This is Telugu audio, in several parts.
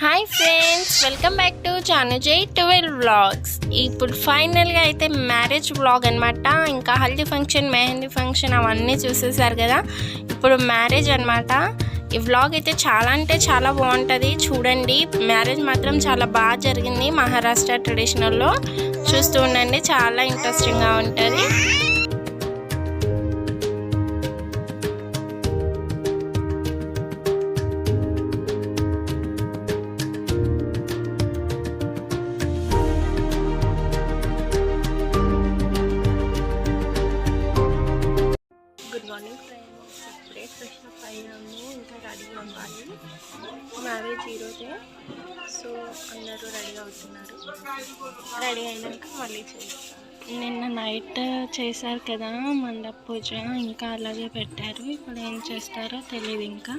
Hi friends welcome back to Chanujai twelve vlogs ఇప్పుడు ఫైనల్గా అయితే మ్యారేజ్ వ్లాగ్ అనమాట ఇంకా హల్దీ ఫంక్షన్ మెహందీ ఫంక్షన్ అవన్నీ చూసేసారు కదా. ఇప్పుడు మ్యారేజ్ అనమాట ఈ వ్లాగ్ అయితే చాలా అంటే చాలా బాగుంటుంది. చూడండి మ్యారేజ్ మాత్రం చాలా బాగా జరిగింది మహారాష్ట్ర ట్రెడిషనల్లో చూస్తూ ఉండండి చాలా ఇంట్రెస్టింగ్గా ఉంటుంది. బయట చేశారు కదా మండప పూజ ఇంకా అలాగే పెట్టారు. ఇప్పుడు ఏం చేస్తారో తెలియదు ఇంకా.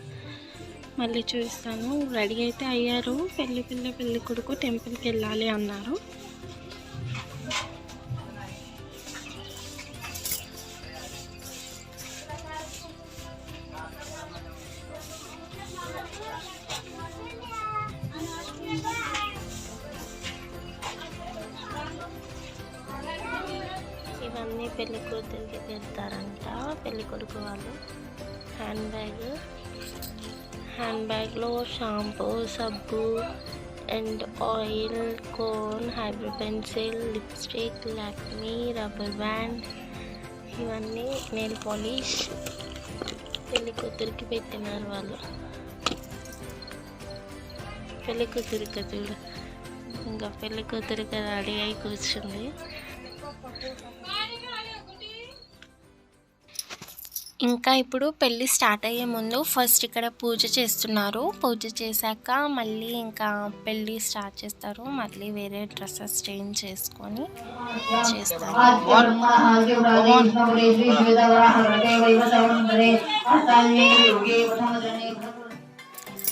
మళ్ళీ చూస్తాను. రెడీ అయితే అయ్యారు. పెళ్ళి పిల్ల పెళ్ళి కొడుకు టెంపుల్కి వెళ్ళాలి అన్నారు. పెళ్ళి కూతురికి పెడతారంట పెళ్ళి కొడుకు వాళ్ళు. Hand bag. హ్యాండ్ బ్యాగ్లో షాంపూ సబ్బు and oil cone hybrid pencil lipstick Lakme rubber band ఇవన్నీ నెయిల్ పాలిష్ పెళ్ళి కూతురికి పెట్టినారు వాళ్ళు. పెళ్ళి కూతురికి చూడు. ఇంకా పెళ్ళి కూతురికి రెడీ అయి కూర్చుంది. ఇంకా ఇప్పుడు పెళ్ళి స్టార్ట్ అయ్యే ముందు ఫస్ట్ ఇక్కడ పూజ చేస్తున్నారు. పూజ చేశాక మళ్ళీ ఇంకా పెళ్ళి స్టార్ట్ చేస్తారు. మళ్ళీ వేరే డ్రెస్సెస్ చేంజ్ చేసుకొని చేస్తారు.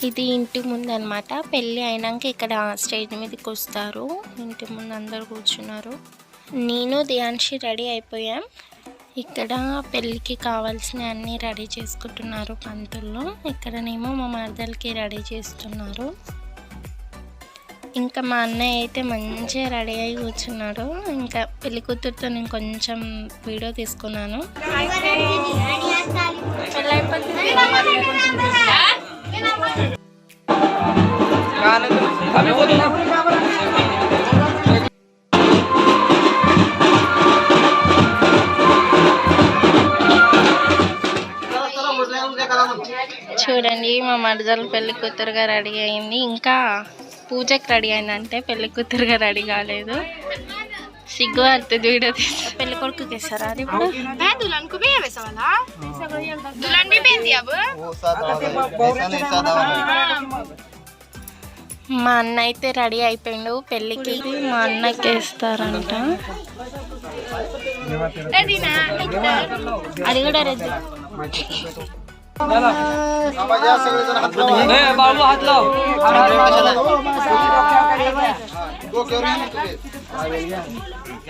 ఇది ఇంటి ముందు అనమాట పెళ్ళి అయినాక ఇక్కడ స్టేజ్ మీదకి వస్తారు. ఇంటి ముందు అందరు కూర్చున్నారు. నేను దియాన్షి రెడీ అయిపోయాం. ఇక్కడ పెళ్ళికి కావాల్సిన అన్నీ రెడీ చేసుకుంటున్నారు పంతుల్లో ఇక్కడనేమో మా మరదలకి రెడీ చేస్తున్నారు. ఇంకా మా అన్నయ్య అయితే మంచిగా రెడీ అయి కూర్చున్నాడు. ఇంకా పెళ్ళి కూతురుతో నేను కొంచెం వీడియో తీసుకున్నాను. పెళ్ళి చూడండి మా మరదలు పెళ్ళి కూతురుగా రెడీ అయింది. ఇంకా పూజకి రెడీ అయిందంటే పెళ్ళి కూతురుగా రెడీ కాలేదు. సిగ్గు పడుతుంది చూడదు పెళ్ళి కొడుకు ఇస్తారా మా అన్న అయితే రెడీ అయిపోయిండు. పెళ్ళికి మా అన్నకి వేస్తారంట. అది కూడా రెడ్డి बाबू हात लाव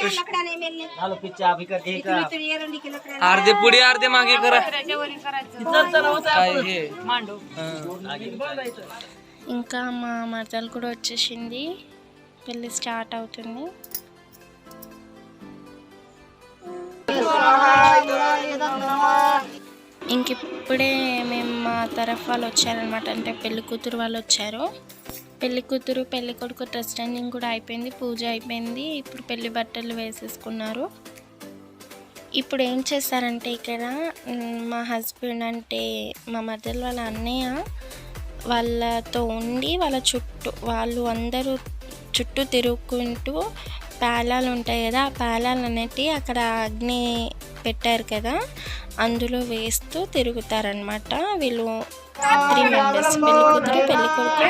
खेड़ा है का बहुत बड़ी सीटी है, क्या लकड़ा नहीं मिलने इतनी तो ये रंडी के लकड़ा नहीं। अर्धे पुढे अर्धे मागे करा काय हे ఇంకా మా మరదలు కూడా వచ్చేసింది పెళ్ళి స్టార్ట్ అవుతుంది ఇంక ఇప్పుడే మేము మా తరఫు వాళ్ళు వచ్చారనమాట అంటే పెళ్లి కూతురు వాళ్ళు వచ్చారు పెళ్ళి కూతురు పెళ్ళి కొడుకు డ్రెస్ చేంజింగ్ కూడా అయిపోయింది పూజ అయిపోయింది. ఇప్పుడు పెళ్ళి బట్టలు వేసేసుకున్నారు. ఇప్పుడు ఏం చేస్తారంటే ఇక్కడ మా హస్బెండ్ అంటే మా మరదలు వాళ్ళ అన్నయ్య వాళ్ళతో ఉండి వాళ్ళ చుట్టూ వాళ్ళు అందరూ చుట్టూ తిరుగుకుంటూ పేలాలు ఉంటాయి కదా ఆ పేలాలు అనేటివి అక్కడ అగ్ని పెట్టారు కదా అందులో వేస్తూ తిరుగుతారనమాట వీళ్ళు త్రీ మెంబర్స్ పెళ్ళి కూతురు పెళ్ళి కొడుకు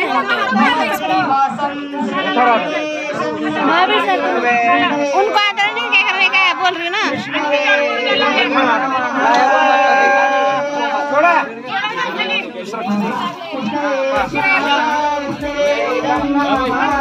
and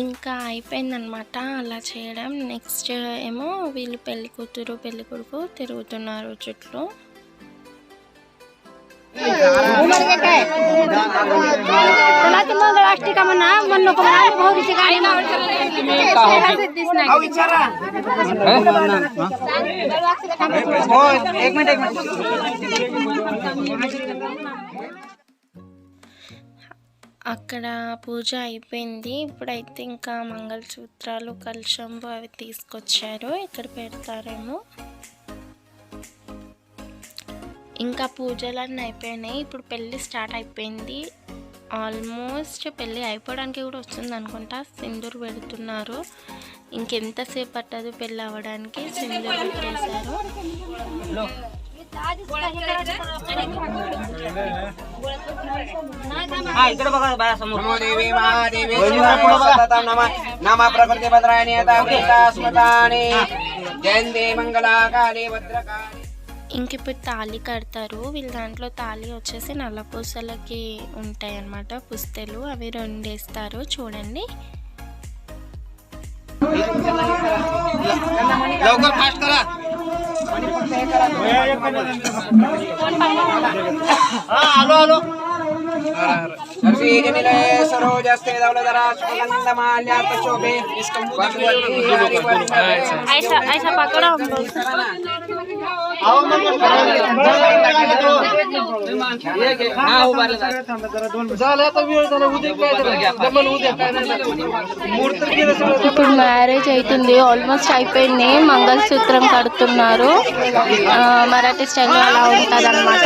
ఇంకా అయిపోయిందనమాట అలా చేయడం నెక్స్ట్ ఏమో వీళ్ళు పెళ్ళి కూతురు పెళ్ళి కొడుకు తిరుగుతున్నారు చుట్టూ అక్కడ పూజ అయిపోయింది. ఇప్పుడైతే ఇంకా మంగళసూత్రాలు కలశంబు అవి తీసుకొచ్చారు. ఇక్కడ పెడతారేమో. ఇంకా పూజలన్నీ అయిపోయినాయి. ఇప్పుడు పెళ్ళి స్టార్ట్ అయిపోయింది. ఆల్మోస్ట్ పెళ్ళి అయిపోవడానికి కూడా వస్తుంది అనుకుంటా. సింధూరు పెడుతున్నారు. ఇంకెంతసేపు పట్టదు పెళ్ళి అవ్వడానికి? సింధూరు పెట్టేశారు. నమ జయంతి భద్రకాళి. ఇంక ఇప్పుడు తాళి కడతారు. వీళ్ళ దాంట్లో తాళి వచ్చేసి నల్ల పూసలకి ఉంటాయి అన్నమాట పుస్తెలు అవి రెండు వేస్తారు చూడండి लवकर फास्ट करा श्रीजनिलये सरोजस्ते धवलधरा शुभगन्धमाल्यार्थशोभे भगवती हरिवर्धने ऐसा ऐसा पकड़ो हम लोग ఇప్పుడు మ్యారేజ్ అవుతుంది ఆల్మోస్ట్ అయిపోయింది మంగళసూత్రం కడుతున్నారు ఆ, మరాఠీ స్టైల్లో అలా ఉంటుంది అనమాట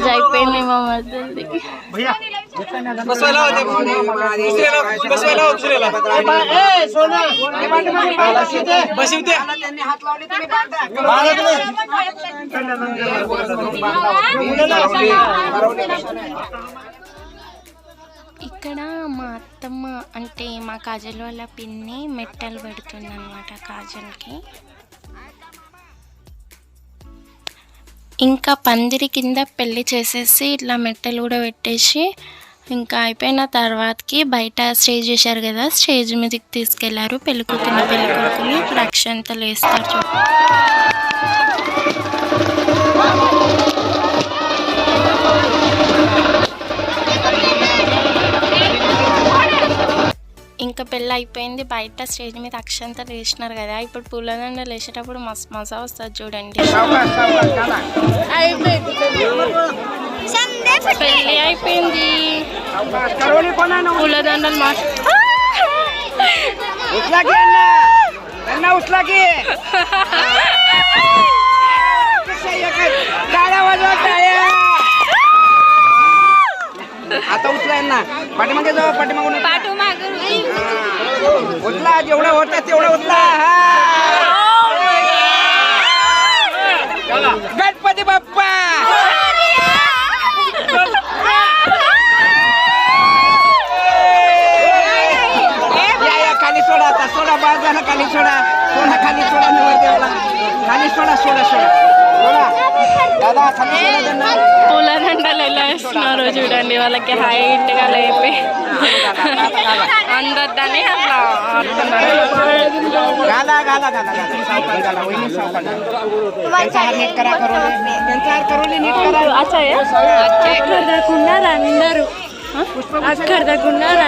మ్యారేజ్ అయిపోయింది మా మధ్యది ఇక్కడ మా అత్తమ్మ అంటే మా కాజల్ వాళ్ళ పిన్ని మెట్టలు పెడుతుంది అనమాట కాజల్కి. ఇంకా పందిరి కింద పెళ్ళి చేసేసి ఇట్లా మెట్టలు కూడా పెట్టేసి ఇంకా అయిపోయిన తర్వాతకి బయట స్టేజ్ చేశారు కదా స్టేజ్ మీదకి తీసుకెళ్ళారు. పెళ్ళి కూతురు పెళ్ళి కొడుకుని ఇప్పుడు అక్షంతలు వేస్తారు ఇంకా పెళ్ళి అయిపోయింది బయట స్టేజ్ మీద అక్షంతలు వేసినారు కదా ఇప్పుడు పూలదండలు వేసేటప్పుడు మస్తు మజా వస్తుంది చూడండి పెళ్ళి అయిపోయింది పూలదండలు మా उचला की अण्णा अण्णा उचला की टाळ्या वाजवा टाळ्या आता उचला यांना पाठीमागे जाऊ पाठीमागून उचला जेवढं होतं तेवढं उचला. गणपती बाप्पा. खाली सोडा आता. सोडा बाद झाला खाली सोडा. सोडा खाली सोडा खाली सोडा सोडा सोडा. పూలదండలు ఎలా ఇస్తున్నారో చూడండి వాళ్ళకి హైట్గా లేపి. అందొద్దని అట్లా ఆడుతున్నారు. అక్కడ దాకా అందరు? అక్కడ దాకా ఉన్నారు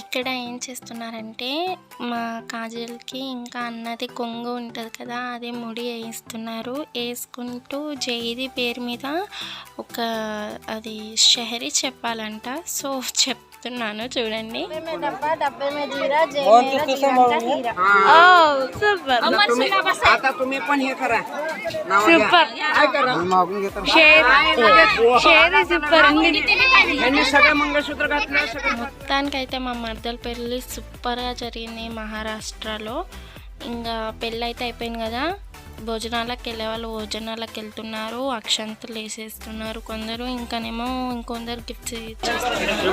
ఇక్కడ ఏం చేస్తున్నారంటే మా కాజల్కి ఇంకా అన్నది కొంగు ఉంటుంది కదా అదే ముడి వేయిస్తున్నారు. వేసుకుంటూ జైది పేరు మీద ఒక అది షహరి చెప్పాలంట. సో చేస్తున్నాను చూడండి. సూపర్. సూపర్. మొత్తానికైతే మా మర్దల పెళ్ళి సూపర్గా జరిగింది మహారాష్ట్రలో. ఇంకా పెళ్ళి అయితే అయిపోయింది కదా. భోజనాలకు వెళ్ళే వాళ్ళు భోజనాలకు వెళ్తున్నారు అక్షంతలు వేసేస్తున్నారు కొందరు ఇంకానేమో ఇంకొందరు గిఫ్ట్స్ ఇచ్చేస్తున్నారు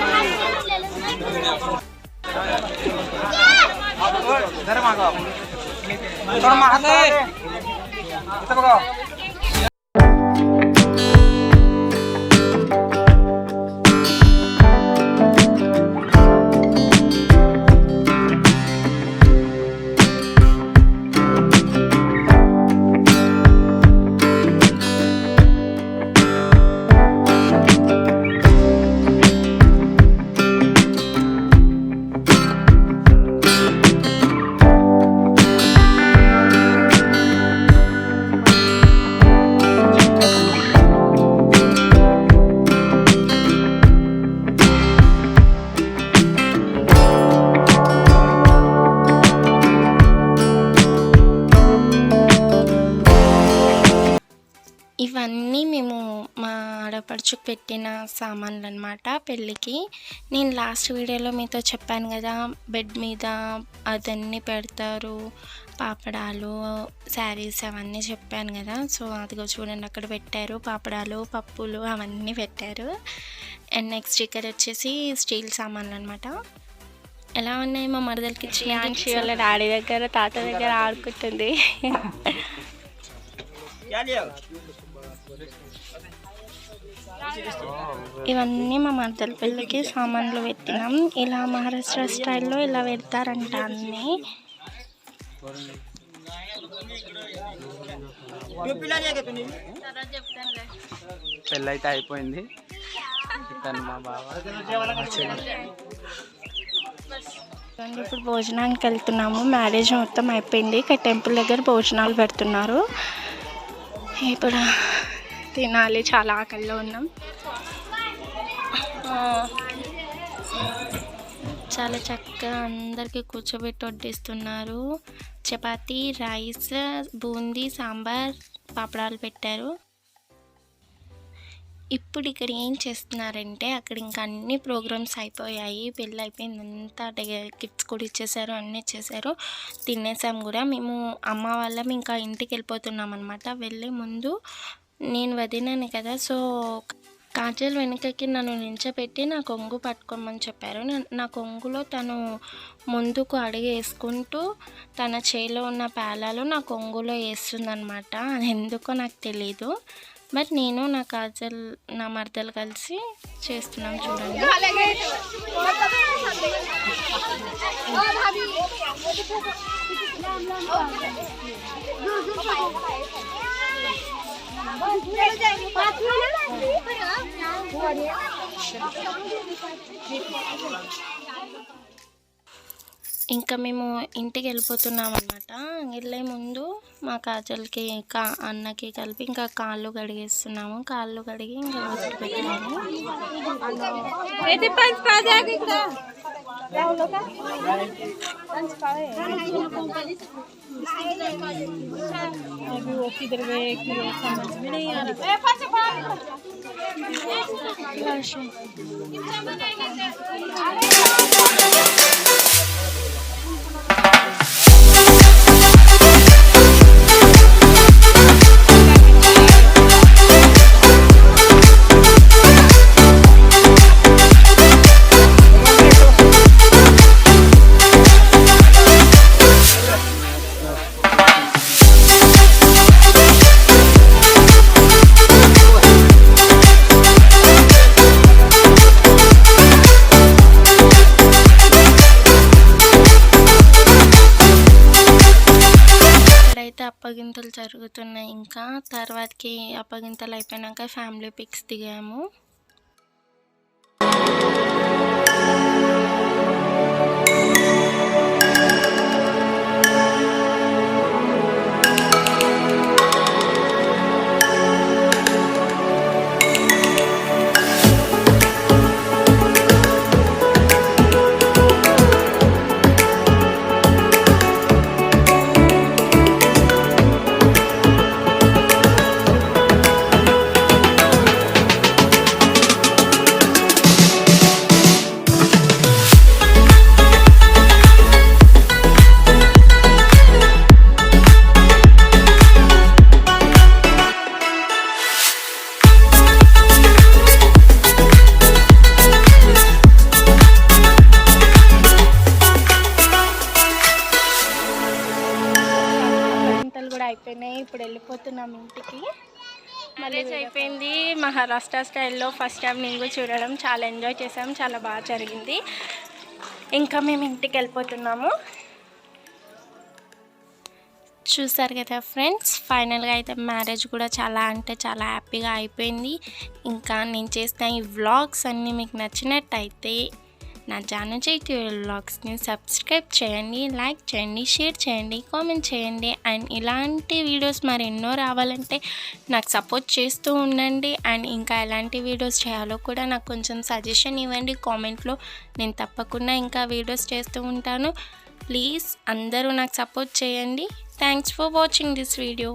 ఇవన్నీ మేము మా ఆడపడుచుకు పెట్టిన సామాన్లు అనమాట పెళ్ళికి. నేను లాస్ట్ వీడియోలో మీతో చెప్పాను కదా బెడ్ మీద అదన్నీ పెడతారు పాపడాలు శారీస్ అవన్నీ చెప్పాను కదా. సో అదిగో చూడండి అక్కడ పెట్టారు. పాపడాలు పప్పులు అవన్నీ పెట్టారు. అండ్ నెక్స్ట్ ఇక్కడ వచ్చేసి స్టీల్ సామాన్లు అనమాట ఎలా ఉన్నాయి మా మరదలకి ఇచ్చిన వాళ్ళ డాడీ దగ్గర తాత దగ్గర ఆడుకుంటుంది. ఇవన్నీ మా మరదల పిల్లకి సామాన్లు పెట్టినాం. ఇలా మహారాష్ట్ర స్టైల్లో ఇలా పెడతారంట అన్నీ. పెళ్ళి అయితే అయిపోయింది. ఇతను మా బావ. ఇప్పుడు భోజనానికి వెళ్తున్నాము. మ్యారేజ్ మొత్తం అయిపోయింది. ఇక్కడ టెంపుల్ దగ్గర భోజనాలు పెడుతున్నారు. ఇప్పుడు తినాలి చాలా ఆకలిలో ఉన్నాం. చాలా చక్కగా అందరికీ కూర్చోబెట్టి వడ్డిస్తున్నారు. చపాతి రైస్ బూందీ సాంబార్ పాపడాలు పెట్టారు. ఇప్పుడు ఇక్కడ ఏం చేస్తున్నారంటే అక్కడ ఇంకా అన్ని ప్రోగ్రామ్స్ అయిపోయాయి. పెళ్ళి అయిపోయింది అంతా గిఫ్ట్స్ కూడా ఇచ్చేసారు అన్నీ ఇచ్చేసారు. తినేసాం కూడా. మేము అమ్మ వాళ్ళం ఇంకా ఇంటికి వెళ్ళిపోతున్నాం అనమాట వెళ్ళే ముందు నేను వదినాను కదా సో కాజల్ వెనుకకి నన్ను నించబెట్టి నా కొంగు పట్టుకోమని చెప్పారు. నా- కొంగులో తను ముందుకు అడుగు వేసుకుంటూ తన చేయిలో ఉన్న పేలాలు నా కొంగులో వేస్తుందనమాట అది ఎందుకో నాకు తెలీదు. బట్ నేను నా కాజల్ నా మరదలు కలిసి చేస్తున్నాం చూడండి. ఇంకా మేము ఇంటికి వెళ్ళిపోతున్నాం అనమాట వెళ్ళే ముందు మా కాజల్కి కా అన్నకి కలిపి ఇంకా కాళ్ళు కడిగేస్తున్నాము. కాళ్ళు కడిగి ఇంకా अभी वो किधर गए कि समझ में नहीं आ रहा। ఇంకా తర్వాతకి అప్పగింతలు అయిపోయినాక ఫ్యామిలీ పిక్స్ దిగాము. వెళ్ళిపోతున్నాం ఇంటికి. మ్యారేజ్ అయిపోయింది. మహారాష్ట్ర స్టైల్లో ఫస్ట్ టైం నేను చూడడం చాలా ఎంజాయ్ చేసాం చాలా బాగా జరిగింది. ఇంకా మేము ఇంటికి వెళ్ళిపోతున్నాము. చూసారు కదా ఫ్రెండ్స్ ఫైనల్గా అయితే మ్యారేజ్ కూడా చాలా అంటే చాలా హ్యాపీగా అయిపోయింది. ఇంకా నేను చేసిన ఈ వ్లాగ్స్ అన్నీ మీకు నచ్చినట్టయితే నా ఛానల్ చైతి వ్లాగ్స్ని సబ్స్క్రైబ్ చేయండి లైక్ చేయండి షేర్ చేయండి కామెంట్ చేయండి. అండ్ ఇలాంటి వీడియోస్ మరి ఎన్నో రావాలంటే నాకు సపోర్ట్ చేస్తూ ఉండండి. అండ్ ఇంకా ఎలాంటి వీడియోస్ చేయాలో కూడా నాకు కొంచెం సజెషన్ ఇవ్వండి. కామెంట్లో నేను తప్పకుండా ఇంకా వీడియోస్ చేస్తూ ఉంటాను. ప్లీజ్ అందరూ నాకు సపోర్ట్ చేయండి. Thanks for watching this video.